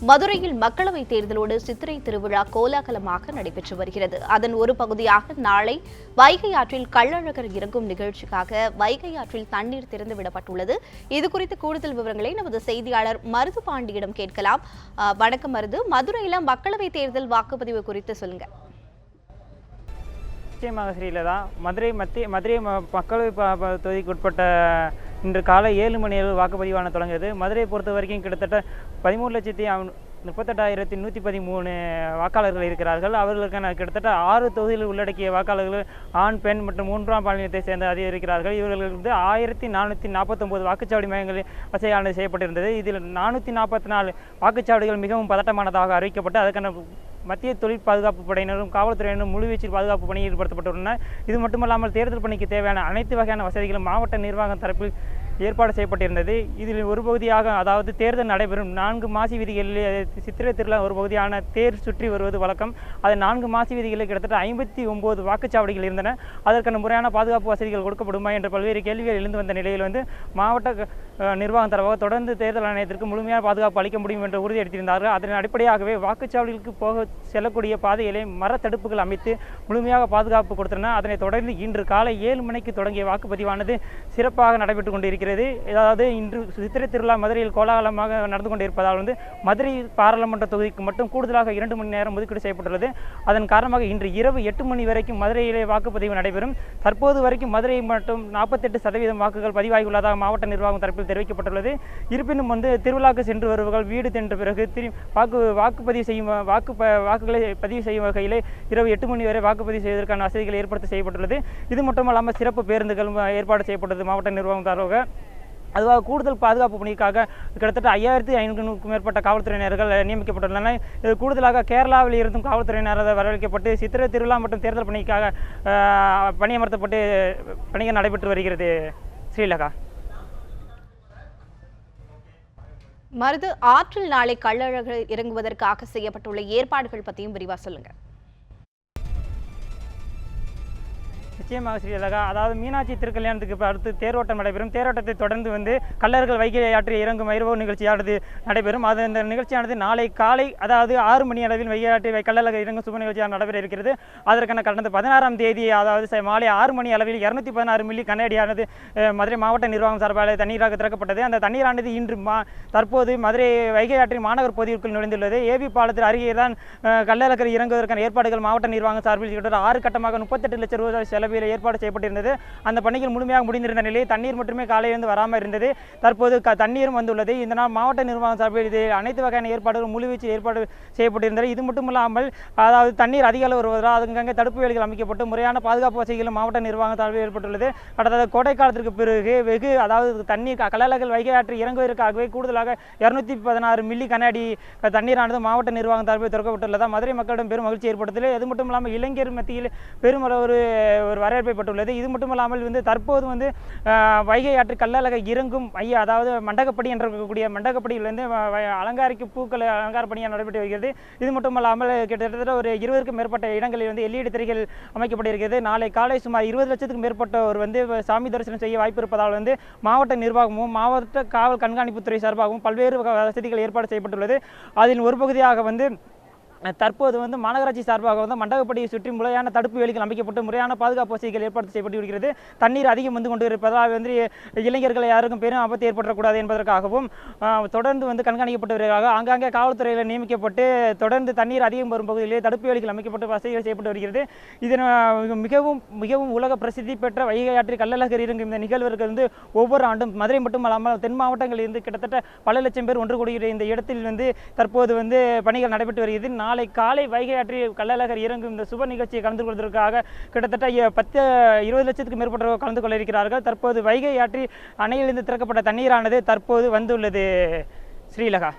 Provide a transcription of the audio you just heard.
மதுரையில் மக்களவைத் தேர்தலோடு சித்திரை திருவிழா கோலாகலமாக நடைபெற்று வருகிறது. அதன் ஒரு பகுதியாக நாளை வைகை ஆற்றில் கள்ளழகர் இறங்கும் நிகழ்ச்சிக்காக வைகை ஆற்றில் தண்ணீர் திறந்து விடப்பட்டுள்ளது. இது குறித்து கூடுதல் விவரங்களை நமது செய்தியாளர் மருது பாண்டியிடம் கேட்கலாம். அஹ், வணக்கம் மருது. மதுரையில மக்களவைத் தேர்தல் வாக்குப்பதிவு குறித்து சொல்லுங்க. நிச்சயமாக ஸ்ரீலதா. மதுரை மத்திய மதுரை ம- மக்களவை தொகுதிக்கு உட்பட்ட இன்று காலை ஏழு மணி அளவு வாக்குப்பதிவான தொடங்குது மதுரையை பொறுத்த வரைக்கும் கிட்டத்தட்ட பதிமூணு லட்சத்தி முப்பத்தெட்டாயிரத்தி நூற்றி பதிமூணு வாக்காளர்கள் இருக்கிறார்கள். அவர்களுக்கான கிட்டத்தட்ட ஆறு தொகுதியில் உள்ளடக்கிய வாக்காளர்கள் ஆண் பெண் மற்றும் மூன்றாம் பாலினத்தை சேர்ந்த அதிக இருக்கிறார்கள் இவர்களுக்கு வந்து ஆயிரத்தி நானூற்றி நாற்பத்தொம்போது வாக்குச்சாவடி மையங்களில் வசதியானது செய்யப்பட்டிருந்தது. இதில் நானூற்றி நாற்பத்தி நாலு வாக்குச்சாவடிகள் மிகவும் பதட்டமானதாக அறிவிக்கப்பட்டு அதற்கான மத்திய தொழில் பாதுகாப்பு படையினரும் காவல்துறையினரும் முழுவீச்சில் பாதுகாப்பு பணியில் ஈடுபடுத்தப்பட்டுள்ளனர். இது மட்டுமல்லாமல் தேர்தல் பணிக்கு தேவையான அனைத்து வகையான வசதிகளும் மாவட்ட நிர்வாகம் தரப்பில் ஏற்பாடு செய்யப்பட்டிருந்தது. இதில் ஒரு பகுதியாக அதாவது தேர்தல் நடைபெறும் நான்கு மாசி வீதிகளில் சித்திரை திருவிழா ஒரு பகுதியான தேர் சுற்றி வருவது வழக்கம். அது நான்கு மாசி வீதிகளில் கிட்டத்தட்ட ஐம்பத்தி ஒம்பது வாக்குச்சாவடிகள் இருந்தன. அதற்கான முறையான பாதுகாப்பு வசதிகள் கொடுக்கப்படுமா என்ற பல்வேறு கேள்விகள் எழுந்து வந்த நிலையில் வந்து மாவட்ட நிர்வாகம் தரவாக தொடர்ந்து தேர்தல் ஆணையத்திற்கு முழுமையான பாதுகாப்பு அளிக்க முடியும் என்று உறுதியளித்திருந்தார்கள் அதன் அடிப்படையாகவே வாக்குச்சாவடிகளுக்கு போக செல்லக்கூடிய பாதைகளை மரத்தடுப்புகள் அமைத்து முழுமையாக பாதுகாப்பு கொடுத்தன. அதனைத் தொடர்ந்து இன்று காலை ஏழு மணிக்கு தொடங்கிய வாக்குப்பதிவானது சிறப்பாக நடைபெற்று கொண்டிருக்கிறது. அதாவது இன்று சித்திரை திருவிழா மதுரையில் கோலாகலமாக நடந்து கொண்டிருப்பதால் வந்து மதுரை பாராளுமன்ற தொகுதிக்கு மட்டும் கூடுதலாக இரண்டு மணி நேரம் ஒதுக்கீடு செய்யப்பட்டுள்ளது. அதன் காரணமாக இன்று இரவு எட்டு மணி வரைக்கும் மதுரையிலே வாக்குப்பதிவு நடைபெறும். தற்போது வரைக்கும் மதுரை மட்டும் நாற்பத்தெட்டு சதவீதம் வாக்குகள் பதிவாகியுள்ளதாக மாவட்ட நிர்வாகம் தரப்பில் தெரிவிக்கப்பட்டுள்ளது. இருப்பினும் வந்து திருவிழாக்கு சென்று வருவர்கள் வீடு சென்ற பிறகு திரு வாக்கு வாக்குப்பதிவு செய்யும் வாக்கு வாக்குகளை பதிவு செய்யும் வகையில் இரவு எட்டு மணி வரை வாக்குப்பதிவு செய்வதற்கான வசதிகள் ஏற்படுத்த செய்யப்பட்டுள்ளது. இது மட்டுமல்லாமல் சிறப்பு பேருந்துகள் ஏற்பாடு செய்யப்பட்டது மாவட்ட நிர்வாகம் தரவாக அதுவாக கூடுதல் பாதுகாப்பு பணிக்காக கிட்டத்தட்ட ஐயாயிரத்தி ஐநூறுக்கும் மேற்பட்ட காவல்துறையினர்கள் நியமிக்கப்பட்டுள்ளனர். இது கூடுதலாக கேரளாவில் இருந்தும் காவல்துறையினர் வரவழைக்கப்பட்டு சித்திரை திருவிழா மற்றும் தேர்தல் பணிக்காக பணியமர்த்தப்பட்டு பணிகள் நடைபெற்று வருகிறது. ஸ்ரீலகா மருது ஆற்றில் நாளை கள்ளழகர் இறங்குவதற்காக செய்யப்பட்டுள்ள ஏற்பாடுகள் பற்றியும் விரிவா சொல்லுங்கள் நிச்சயமாக ஸ்ரீலகா அதாவது மீனாட்சி திருக்கல்யாணத்துக்கு இப்போ அடுத்து தேரோட்டம் நடைபெறும். தேரோட்டத்தை தொடர்ந்து வந்து கல்லர்கள் வைகை ஆற்றில் இறங்கும் வைரவோ நிகழ்ச்சியானது நடைபெறும். அது அந்த நிகழ்ச்சியானது நாளை காலை அதாவது ஆறு மணி அளவில் வைகை ஆற்றில் கல்லழகர் இறங்கும் சுப நிகழ்ச்சியாக நடைபெற இருக்கிறது. அதற்கான கடந்த பதினாறாம் தேதி அதாவது மாலை ஆறு மணி அளவில் இரநூத்தி பதினாறு மில்லி கண்ணாடியானது மதுரை மாவட்ட நிர்வாகம் சார்பாக தண்ணீராக திறக்கப்பட்டது. அந்த தண்ணீரானது இன்று மா தற்போது மதுரை வைகை ஆற்றின் மாநகர் பகுதிக்குள் நுழைந்துள்ளது. ஏபி பாலத்தில் அருகே தான் அஹ், கள்ளழகர் இறங்குவதற்கான ஏற்பாடுகள் மாவட்ட நிர்வாகம் சார்பில் கிட்டத்தட்ட ஆறு கட்டமாக முப்பத்தெட்டு லட்சம் ரூபாய் தலைமையில் ஏற்பாடு செய்யப்பட்டிருந்தது. அந்த பணிகள் முழுமையாக முடிந்திருந்த நிலையில் தண்ணீர் மட்டுமே காலையிலிருந்து வராமல் இருந்தது. தற்போது க தண்ணீரும் வந்துள்ளது. இந்த நாள் மாவட்ட நிர்வாகம் சார்பில் இது அனைத்து வகையான ஏற்பாடுகள் முழுவீச்சு ஏற்பாடு செய்யப்பட்டிருந்தது. இது மட்டும் இல்லாமல் அதாவது தண்ணீர் அதிக அளவு வருவதால் அங்கங்கே தடுப்பு வேலிகள் அமைக்கப்பட்டு முறையான பாதுகாப்பு வசதிகளும் மாவட்ட நிர்வாகம் சார்பில் ஏற்பட்டுள்ளது. கடந்த கோடை காலத்திற்கு பிறகு வெகு அதாவது தண்ணீர் கலலகள் கள்ளழகர் வைகை ஆற்று இறங்குவதற்காகவே கூடுதலாக இரநூத்தி பதினாறு மில்லி கண்ணாடி தண்ணீரானது மாவட்ட நிர்வாகம் சார்பில் திறக்கப்பட்டுள்ளதா. மதுரை மக்களிடம் பெரும் மகிழ்ச்சி ஏற்படுத்தது அது மட்டும் இல்லாமல் இளைஞர் மத்தியில் பெரும் ஒரு ஒரு வரவேற்பை பெற்றுள்ளது இது மட்டும் இல்லாமல் வந்து தற்போது வந்து வைகை ஆற்று கல்லழகை இறங்கும் ஐயா அதாவது மண்டகப்படி என்று இருக்கக்கூடிய மண்டகப்படியிலிருந்து வ- அலங்காரிக்கு பூக்கள் அலங்கார பணியாக நடைபெற்று வருகிறது. இது மட்டும் இல்லாமல் கிட்டத்தட்ட ஒரு இருபதுக்கும் மேற்பட்ட இடங்களில் வந்து எல்இடி திரைகள் அமைக்கப்பட்டிருக்கிறது. நாளை காலை சுமார் இருபது லட்சத்துக்கும் மேற்பட்டோர் வந்து சாமி தரிசனம் செய்ய வாய்ப்பு இருப்பதால் வந்து மாவட்ட நிர்வாகமும் மாவட்ட காவல் கண்காணிப்புத்துறை சார்பாகவும் பல்வேறு வசதிகள் ஏற்பாடு செய்யப்பட்டுள்ளது. அதில் ஒரு பகுதியாக வந்து தற்போது வந்து மாநகராட்சி சார்பாக வந்து மண்டபப்படியை சுற்றி முறையான தடுப்பு வேலிகள் அமைக்கப்பட்டு முறையான பாதுகாப்பு வசதிகள் ஏற்பாடு செய்யப்பட்டு வருகிறது தண்ணீர் அதிகம் வந்து கொண்டு இருப்பதால் வந்து இளைஞர்கள் யாருக்கும் பெரும் ஆபத்து ஏற்படக்கூடாது என்பதற்காகவும் தொடர்ந்து வந்து கண்காணிக்கப்பட்டு வருகிறார்கள் ஆங்காங்கே காவல்துறையில் நியமிக்கப்பட்டு தொடர்ந்து தண்ணீர் அதிகம் வரும் பகுதியிலே தடுப்பு வேலிகள் அமைக்கப்பட்டு வசதிகள் செய்யப்பட்டு வருகிறது. இதன் மிகவும் மிகவும் உலக பிரசித்தி பெற்ற வைகை ஆற்றில் கள்ளழகர் இருக்கும் இந்த நிகழ்வுகள் வந்து ஒவ்வொரு ஆண்டும். மதுரை மட்டுமல்லாமல் தென் மாவட்டங்களில் இருந்து கிட்டத்தட்ட பல லட்சம் பேர் ஒன்று கூடுகிற இந்த இடத்தில் வந்து தற்போது வந்து பணிகள் நடைபெற்று வருகிறது. நாளை காலை வைகை ஆற்றில் கள்ளழகர் இறங்கும் இந்த சுப நிகழ்ச்சியை கலந்து கொள்வதற்காக கிட்டத்தட்ட பத்து இருபது லட்சத்துக்கு மேற்பட்டவர்கள் கலந்து கொள்ள இருக்கிறார்கள் தற்போது வைகை ஆற்றில் அணையிலிருந்து திறக்கப்பட்ட தண்ணீரானது தற்போது வந்துள்ளது. ஸ்ரீலகா.